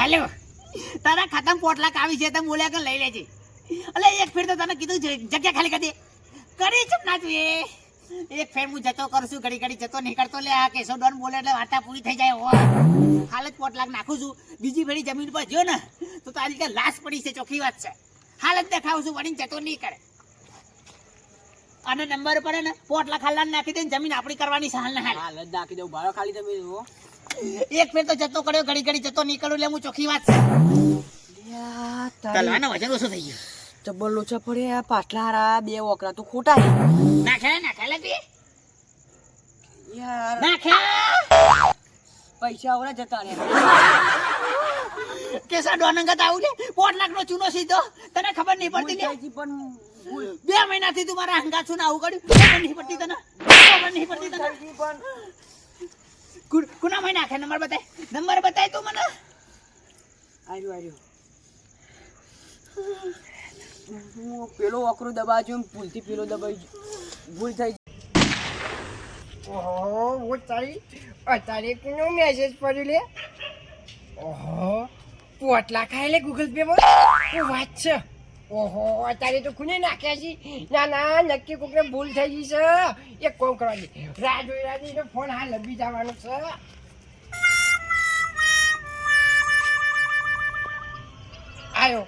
Hello. તારા ખાતામાં pot lakh આવી છે તમે બોલ્યા લઈ લેજે. અલે, એક ફેર તો તને કીધું જગ્યા ખાલી કરી દે. કરી ચમ ના તું એક ફેર હું જતો કરું છું, ઘડી ઘડી જતો નીકળતો લે, આ કેશવ ડોન બોલે એટલે વાર્તા પૂરી થઈ જાય હો હાલ જ પોટ લાખ નાખું છું. બીજી ફેરી જમીન પર જો ને, તો તારી કે લાશ પડી છે, ચોખ્ખી વાત છે. હાલ જ દેખાવું છું, વળીને જતો નહીં કરે અને નંબર પર ને પોટલા લાખ નાખી દે જમીન આપણી કરવાની છે, હાલ ને હાલ. હાલ જ નાખી દઉં, ભાડો ખાલી તમે એક ફેર તો જતો કર્યો ઘડી ઘડી જતો નીકળું લે હું ચોખ્ખી વાત છે. તલવાનો વજન ઓછું થઈ ગયું? જબ્બર લોચા પડે આ પાટલા હારા બે ઓકરા તો ખોટા છે. નાખે નાખે લગી યાર. નાખે. પૈસા ઓલા જતા રે કેસા ડોનંગત આવું છે પોટ લાખ નો ચૂનો સીધો. તને ખબર નહીં પડતી ને પણ બે મહિનાથી તું મારા હંગાછું ને આવું કર્યું? ખબર નહીં પડતી તને? ખબર નહીં પડતી તને? કુના મહિના નાખે નંબર બતાય. નંબર બતાય તું મને. આર્યું આર્યું હું પેલો ઓકરો દબાજો ભૂલથી પેલો દબાઈ. ભૂલ થઈ ઓહો હું તારી અત્યારે કોનો મેસેજ પડ્યો લે. ઓહો પોટલા ખાય લે ગૂગલ પે માં? વાત છે? ઓહો, અત્યારે તો ખૂની નાખ્યા છે. ના ના, નક્કી કોકને ભૂલ થઈ ગઈ છે. એક કોમ કરવાની રાહ જોઈ રાહ જોઈને ફોન હા લબી જવાનો છે. આવ્યો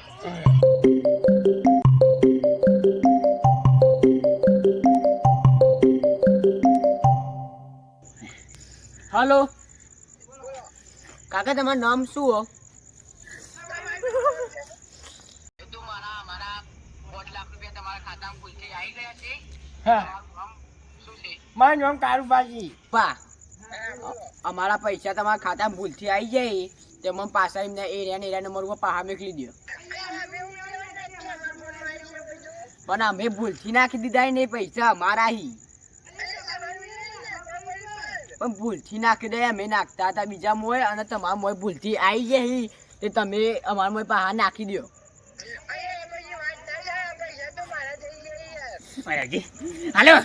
હાલો. કાકા, તમારું નામ શું હો હા મારું નામ કારુબાજી પા અમારા પૈસા તમારા ખાતા ભૂલથી આવી જાય, તે મને પાછા એમને એરિયા એરિયા નંબર ઉપર પાહા મોકલી દો પણ અમે ભૂલથી નાખી દીધા ને પૈસા અમારા હી પણ ભૂલથી નાખી દે, અમે નાખતા હતા બીજા મોય અને તમારા મોય ભૂલથી આવી જાય તે તમે અમારા મોય પાહા નાખી દો બરાબર હાલો.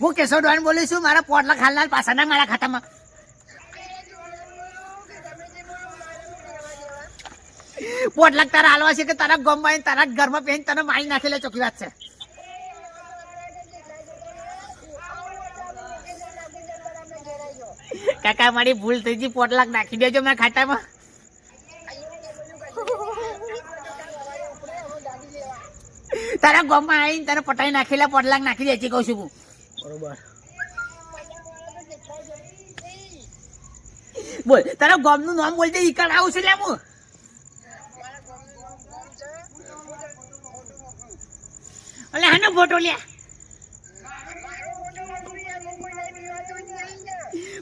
હું કેશવ ડોન બોલું છું, મારા પોટલા લાખ પાસાના મારા ખાતામાં. પોટલાક તારા હાલવા છે કે તારા ગમવાય તારા ઘરમાં પહેરીને તને મારી નાખેલે ચોખ્ખી વાત છે. કાકા, મારી ભૂલ થઈ ગઈ, પોટલાક નાખી દેજો મારા ખાતામાં. તારા ગમમાં આવીને તને પટાઈ નાખેલા પોટ લાખ નાખી દે છે કહું છું હું. બરોબર. બોલ તારા ગામનું નામ બોલતે ઈકણ આવું છે લે હું. અલે હાનો ફોટો લે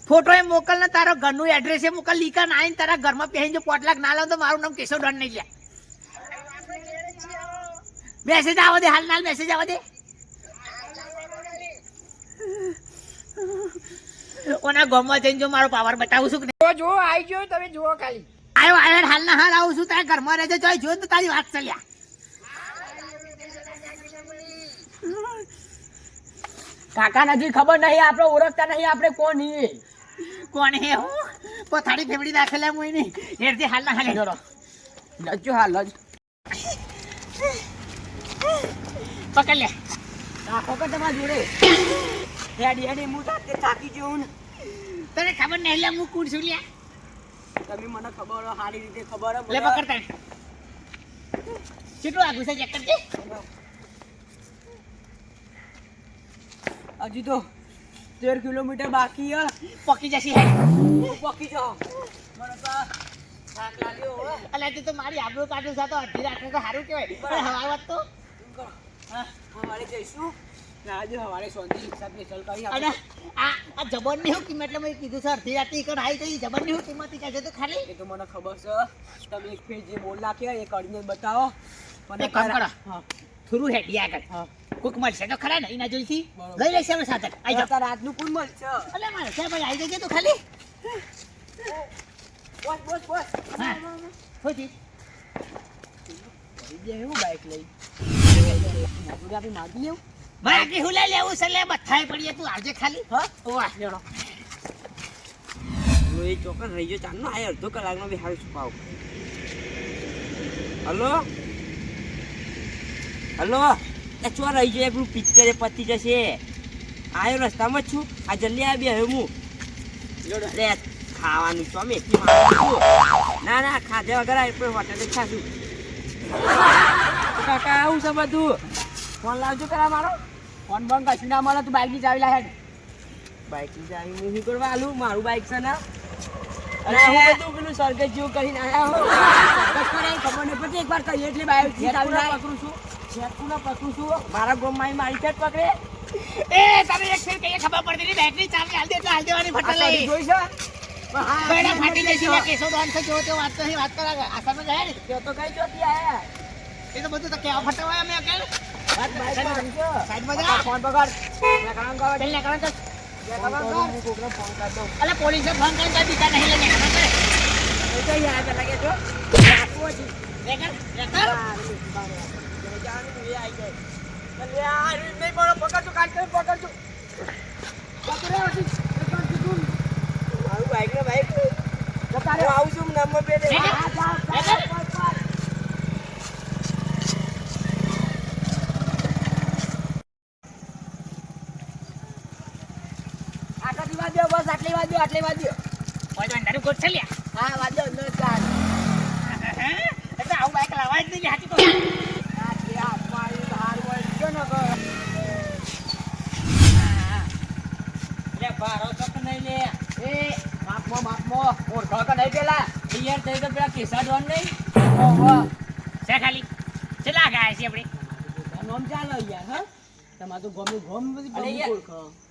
ફોટો એ મોકલ ને તારો ઘરનું એડ્રેસ એ મોકલ લીકન આવીને તારા ઘરમાં પહેરીને જો પોટલાક ના લાવ તો મારું નામ કેશવ ડન નહીં લે મેસેજ આવો દે હાલ નાલ મેસેજ આવો દે. ઓના ગોમમાં જઈને જો મારો પાવર બતાવું છું કે જો આવી ગયો તમે જુઓ ખાલી. આવ્યો આવ્યો હાલ ના હાલ આવું છું તારા ઘરમાં રહેજો જોઈ જો તો તારી વાત ચાલ્યા. કાકા નથી ખબર નહીં આપણે ઓળખતા નહીં આપણે કોણ હે કોણ હે હું? પથારી ફેવડી નાખેલા હું એની હેરથી હાલ ના હાલે જોડો લજો હાલ જ પકડ લે. રાખો કે તમારા જોડે? હેડી હેડી હું જાતે થાકી જઉં ને. તને ખબર નહીં લે હું કુડ છું લ્યા તમે મને ખબર સારી રીતે ખબર લે બધા. પકડ તને. કેટલું આગું છે ચેક કરજે. હજી તો તેર કિલોમીટર બાકી હે. પકી જશે પકી જાઉં. મને તો તું તો મારી આબરૂ કાઢું છે તો અડધી રાત્રે તો સારું કહેવાય. હવા વાત તો. હવારે જઈશું. આજે હવારે સોંધી રિક્ષા સ્પેશિયલ અને આ આ જબરની શું કિંમત? એટલે મેં કીધું ઈકણ આવી તો જબરની શું કિંમત કહે તો ખાલી. એ તો મને ખબર છે. તમે એક ફેર જે બોલ નાખ્યા એ કરીને બતાવો. એક કામ કરો. થોડું હેડી આગળ. હા. કોક મળશે તો ખરા ને એના જોઈથી. લઈ લેશે હવે સાથે. આઈ કોણ મળશે? અલે મારે સાહેબ આવી જજે તું ખાલી. બસ બસ બસ. હા. હોતી બાઈક લઈ આપી માગી લેવું લે એ ચોક્કસ રહી ગયો ચાલનો આ અડધો કલાકનો બી હારું છુપાવ હલો હલો એ ચો રહી ગયો પેલું પિક્ચર એ પતી જશે આયો રસ્તામાં જ છું. આ જલ્દી આ બે હવે હું અરે ખાવાનું છો મેથી ના ના, ખાધે વગર આવી પણ હોટલે ખાશું. કાકા આવું છે બધું. ફોન લાવજો કરા મારો. ફોન બંધ કશું ના મળે તું બાઈકની ચાવી લાવે બાઈકની ચાવી હું શું કરવા આલું? મારું બાઈક છે ને. અરે હું બધું પેલું સ્વર્ગ જેવું કરીને આયા હો ખબર નહીં પડતી એકવાર કહીએ એટલે બાઈકની ચાવી પકડું છું. જેટલું પકડું છું. મારા ગોમમાં મારી છે પકડે. એ તને એક ફેર કઈ ખબર પડતી બેટરી ચાવી હાલ દે એટલે હાલ દેવાની ફટલ લઈ જોઈ છે? બેડા ફાટી જશે કેસો ડોન છે જો તે વાત તો વાત કરા આસામાં જાય ને? તો તો કઈ ચોથી આયા. એ તો બધું તો કેવા ફટો હોય અમે માં જા. ફોન પકડ. મેં કામ કરો કરો મેં કામ કરો કરી અલે પોલીસે ફોન કરીને કઈ બીજા નહીં લઈને ખબર પડે એ તો યાર પેલા કે જો આપવો છે. લે કર લે કર મારું બાઈક ને બાઈક. હું આવું છું નંબર બે લે કર લે કર આટલી વાત દો બસ આટલી દો આટલી વાત દો અંધારું કોટ છે લ્યા. હા દો અંદર ચાલ એટલે આવું બાઈક લાવવા જ નહીં હાથી તો તમારું ગમે બધી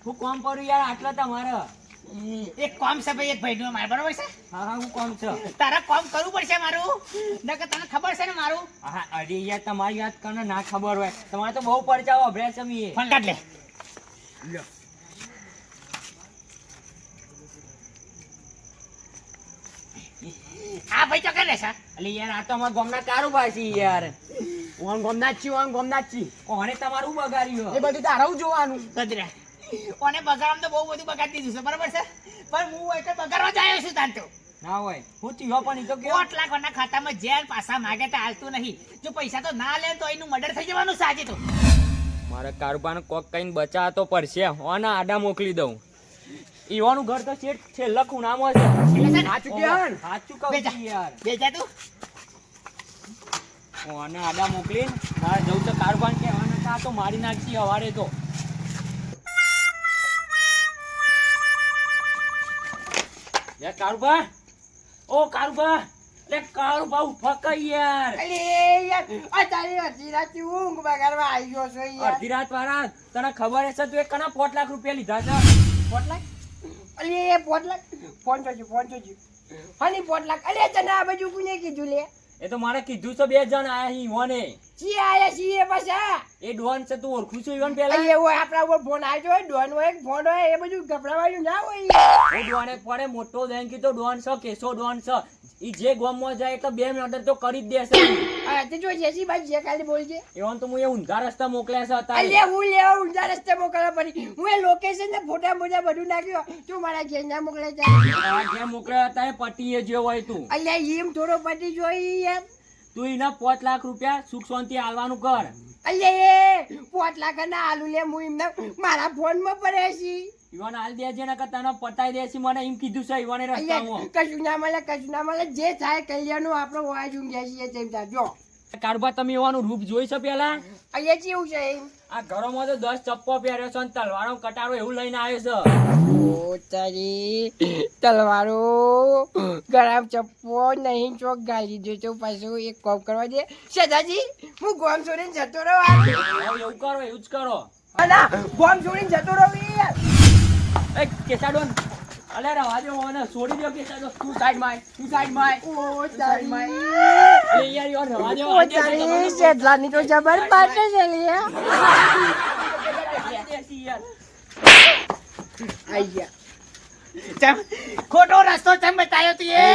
હું કોમ કરું યાર આટલા તમારે. એક કોમ છે ભાઈ એક ભાઈનું મારે બરોબર છે? હા હા હું કોમ છે? તારા કોમ કરવું પડશે મારું? નકર તને ખબર છે ને મારું? હા અરે યાર તમારી યાદ કરને ના ખબર હોય. તમારે તો બહુ પરચાઓ અભ્યાસ છે મીએ. ફોન કાઢ લે. આ ભાઈ તો કરે છે. અલે યાર આ તો અમાર ગોમના કારોબાર છે યાર. ઓન ગમના છી ઓન ગમના છી કોણે તમારું બગાડ્યું એ બધું તારું જોવાનું. ગધરા કોને બગાડમ તો બહુ બધું બગાડી દીધું છે બરાબર છે? પણ હું એટલે બગાડવા જ આવ્યો છું તાન તો. ના હોય. હું તીહો પણ તો કેવો? લાખ ના ખાતામાં જેલ પાસા માગે તો હાલતું નહીં. જો પૈસા તો ના લે તો એનું મર્ડર થઈ જવાનું સાજે તો. મારા કારોબાર કોક કઈને બચાતો પડશે. ઓના આડા મોકલી દઉં. ઈવાનું ઘર તો છેટ છે. લખું નામ હશે સાચું કે યાર સાચું કહું યાર. બેજા તું. ઓને આડા મોકલી મારે જવું તો કારોબાર કે હતા તો મારી નાખી હવારે તો. લે કારુબા ઓ કારુબા લે કારુબા કર યાર. અરે યાર આ તારી અડધી રાતની ઊંઘ બગાડવા આવી ગયો છો યાર. અડધી રાત વાળા તને ખબર હશે તું એક કના પોટ લાખ રૂપિયા લીધા છે પોટ લાખ? અલે એ પોટ લાખ? ફોન જોજો ફોન જોજો. હની પોટ લાખ. અલે તને આ બાજુ કોને કીધું લે? એ તો મારે કીધું છે બે જણ આયા હી ઈવોને. સી આયા સી એ પાછા. એ ડોન છે તું ઓળખું છું ઈવન પેલા? એ હોય આપણા ઉપર ફોન આવ્યો હોય ડોન હોય ફોન હોય એ બધું ગભરાવાનું ના હોય યાર. એ ડોને પડે મોટો બેંકી કીધો ડોન છે કેસો ડોન છે ઈ જે ગામમાં જાય તો બે મિનિટ તો કરી જ દેશે. હા તે જો જેસી ભાઈ જે ખાલી બોલજે. એવન તો હું એ ઊંધા રસ્તા મોકલ્યા છે અલે હું લેવા ઊંધા રસ્તે મોકલા પડી. હું એ લોકેશન ને ફોટા મોટા બધું નાખ્યો. તું મારા ઘેર ના મોકલે છે મારા ઘેર મોકલ્યા હતા એ પટીએ જેવો હોય તું. અલે એમ થોડો પટી જોઈ યાર. તું એના પાંચ લાખ રૂપિયા સુખ શાંતિ આલવાનું કર. અલે પોટ લાખ ના આલુ લે હું એમને મારા ફોનમાં પડે છે. ઈવન હાલ દે ને કે તને પટાઈ દેસી મને એમ કીધું છે ઈવાને રસ્તામાં કશું ના મળે કશું ના મળે જે થાય કલ્યાણનું આપણો વાજ ઊંઘ્યા છીએ તેમ જાજો કારબા તમે એવાનું રૂપ જોઈ છે પેલા? અહીંયા જેવું છે એમ. આ ઘરોમાં તો દસ ચપ્પો પહેર્યો છે અને તલવારો કટારો એવું લઈને આવ્યો છે. તારી તલવારો ગરમ ચપ્પો નહીં ચોક ગાલી દો તો પાછું એક કોમ કરવા દે. સદાજી હું ગોમ છોડીને જતો રહો. એવું કરો એવું જ કરો. ગોમ છોડીને જતો રહો યાર એ કેસાડો અલે રવા દે મને છોડી દો કેસાડો. તું સાઈડમાં તું સાઈડમાં ઓ સાઈડમાં એ યાર યાર રવા દે ઓ તારી શેઠલાની તો જબર પાટે છે લે આઈ ખોટો રસ્તો ચમ બતાયો તી એ?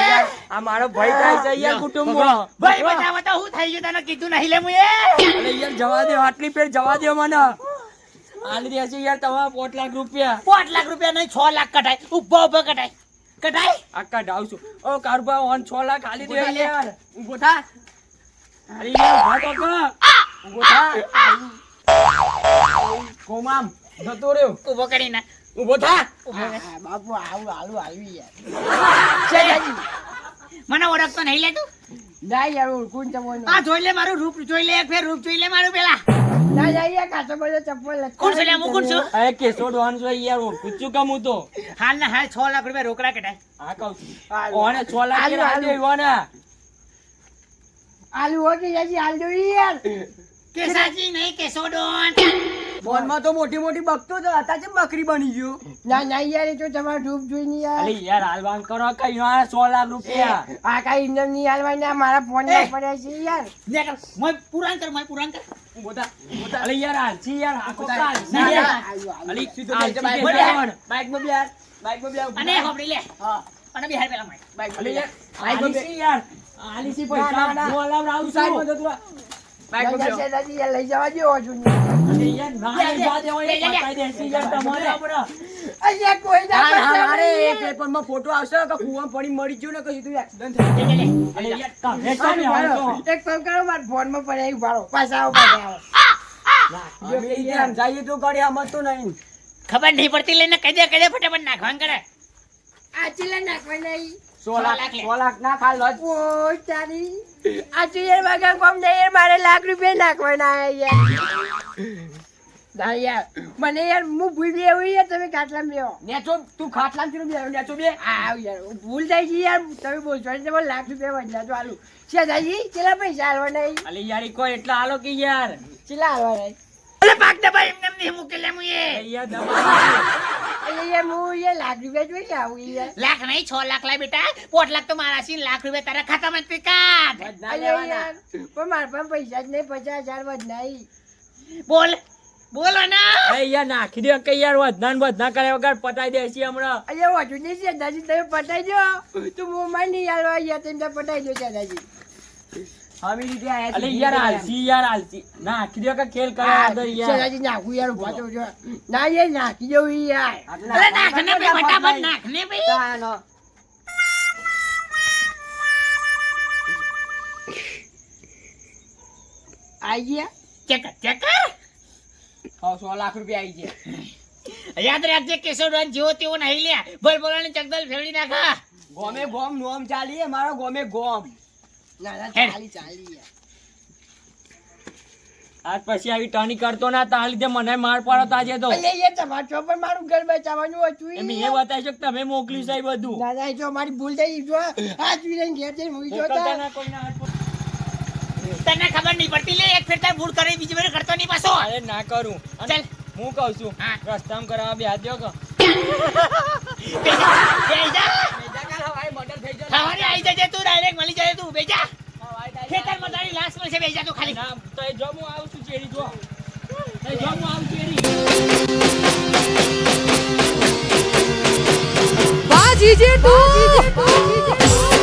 આ મારો ભાઈ થાય છે યાર કુટુંબમાં. ભાઈ બતાવો તો હું થઈ ગયું તને કીધું નહીં લે મુએ અરે યાર જવા દે આટલી પેર જવા દે મને. આલી દે છે યાર તમારા પોટ લાખ રૂપિયા. પાંચ લાખ રૂપિયા નહીં છ લાખ કટાય ઊભો ઊભો કટાય કઢાય? આ કઢાવું છું. ઓ કારુબા ઓન છ લાખ આલી દે. યાર. ઊભો થા. અરે યાર ઊભો તો. ઊભો થા. કોમામ જતો રહ્યો. ઊભો કરી ના ઊભો થા બાપુ આવું આલુ આવી યાર. મને ઓળખતો નહીં લે તું? ના યાર ઓળખું તમને. આ જોઈ લે મારું રૂપ જોઈ લે એક ફેર રૂપ જોઈ લે મારું પેલા. ના જાય યાર કાચો બધો ચપ્પલ કોણ છે લે, હું કોણ છું? અરે કેસો ડોન છો યાર ઓળખું છું કમ હું તો? હાલ ને હાલ છ લાખ રૂપિયા રોકડા કઢાય. આ કહું છું. ઓને લાખ હારું. આજે આલુ હો કે જાજી દો યાર. કે સાચી નહીં કેસો ડોન ફોનમાં તો મોટી મોટી બકતો તો હતા છે બકરી બની ગયો? ના ના યાર એ તો ડૂબ જોઈ ની યાર. અલી યાર હાલવાન કરો કઈ ના છ લાખ રૂપિયા. આ કાંઈ ની હાલવાન હાલવાના મારા ફોનમાં પડ્યા છે યાર. ને કર મોય પુરાણ કર મોય પુરાણ કર. બોતા બોતા અલી યાર હાલસી યાર આખો કાલ. ના, યાર. ના. અલી સીધો બાઈકમાં કેસો બાઈકમાં બેહાર, અને થા. લે. હા, અને બિહાર પેલા મોય. અલી બેહાર. યાર યાર. ના, ના, પૈસા ના. બોલાવડાવું તું સાઈડમાં છું જતો રહો. બાઈકમાં ના, ના, બેહો. સેજાજી યાર લઈ જવા દ્યો હજુ નહીં. અરે યાર ના લે, લે. જવા દેવાય, લે, લે, લે. પતાઈ દેશે યાર તમારે આપણે. અહીંયા કોઈ ના હાર, હાર, બચાવે હારે, એ યાર. પેપરમાં ફોટો આવશે કે કૂવામાં પડી મરી ગયું ને કે સીધું એક્સિડન્ટ. એક કામ કરો મારા ભાળો પાછા આવો પાછા આવો જઈએ તો નહીં ખબર નહીં પડતી લઈને કહી દે કહી દે ફટાફટ નાખવાનું કરે આ ચીલા નાખવા નહીં સો સો લાખ લાખ સો લાખ ના ખાલ જ ઓ આ ચીલા વાગા કોમ દે યાર મારે લાખ રૂપિયા નાખવાના યાર. ના યાર મને યાર હું ભૂલી એવું યાર તમે કાટલા બેહો. નેચો તું ખાટલામાં ચીનો બેહાડ્યો, નેચો બે. આ યાર. ભૂલ જાય છે યાર તમે બોલશો એટલે લાખ રૂપિયા વધ્યા તો આલુ શેજાજી ચેલા પૈસા હાલવા નહીં અલી યાર કોઈ એટલા હાલો કે યાર? ચેલા? અલે પાક દબાઈ એમને મૂકેલે યાર દબાઈ લાખ રૂપિયા જોઈ આવું લાખ નહીં છ લાખ લાય બેટા. પોટ લાખ તો મારા છે લાખ રૂપિયા તારા ખાતામાં જ કાઢ. અરે. યાર પણ મારા પાસે પૈસા જ નહીં પચાસ હજાર વધનાઈ. બોલ બોલો ના અરે યાર નાખી દે કે યાર વધના વધના કર્યા વગર પતાઈ દેસી હમણાં. અહીંયા વધુ નહીં છે દાદી તમે પટાઈ દો. તું હું માં નહીં હાલવા યાર તમે તો પટાઈ દો છે દાદી આવી રીતે આયા અલે યાર હાલસી યાર હાલસી. નાખી દે કે ખેલ કરે હા, યાર. દાદી નાખું યાર ઊભા જો. ના યાર નાખી દઉં યાર. અરે નાખ ને ફટાફટ ફટાફટ નાખ. તાનો. આઈ ગયા? ચેક કર, ચેક. હા, સો લાખ રૂપિયા આવી ગયા. યાદ રાખજે કેશવ ડોન જેવો તેવો નહીં લે બોલ બોલાની ચકદલ ફેરવી નાખા. ગોમે ગોમ નોમ ચાલી મારો ગોમે ગોમ. આજ પછી આવી ટર્ની કરતો ના તા લીધે મને માર પાડો તાજે તો. મારું ઘર બચાવવાનું હતું એમ એ બતાવી શકો તમે મોકલ્યું સાહેબ બધું. ના ના જો મારી ભૂલ થઈ જો આજ વિરાઈને ઘેર જઈને મૂકી જો. તને ખબર નહીં પડતી લે એક ફેર તાર ભૂલ કરી બીજી વાર કરતો નહીં પાછો. અરે ના કરું. અને ચાલ. હું કહું છું. રસ્તામાં કરાવવા બે હાથ દ્યો કે બેજા બેજા મેજાકાર હવાઈ મર્ડર થઈ જશે. સવારે આવી જજે તું ડાયરેક્ટ મળી જજે તું બેજા. ખેતરમાં તારી લાશ મળશે બેજા તું ખાલી. ના તો એ જો હું આવું છું ચેરી જો. એ જો હું આવું ચેરી. બાજી જે તું.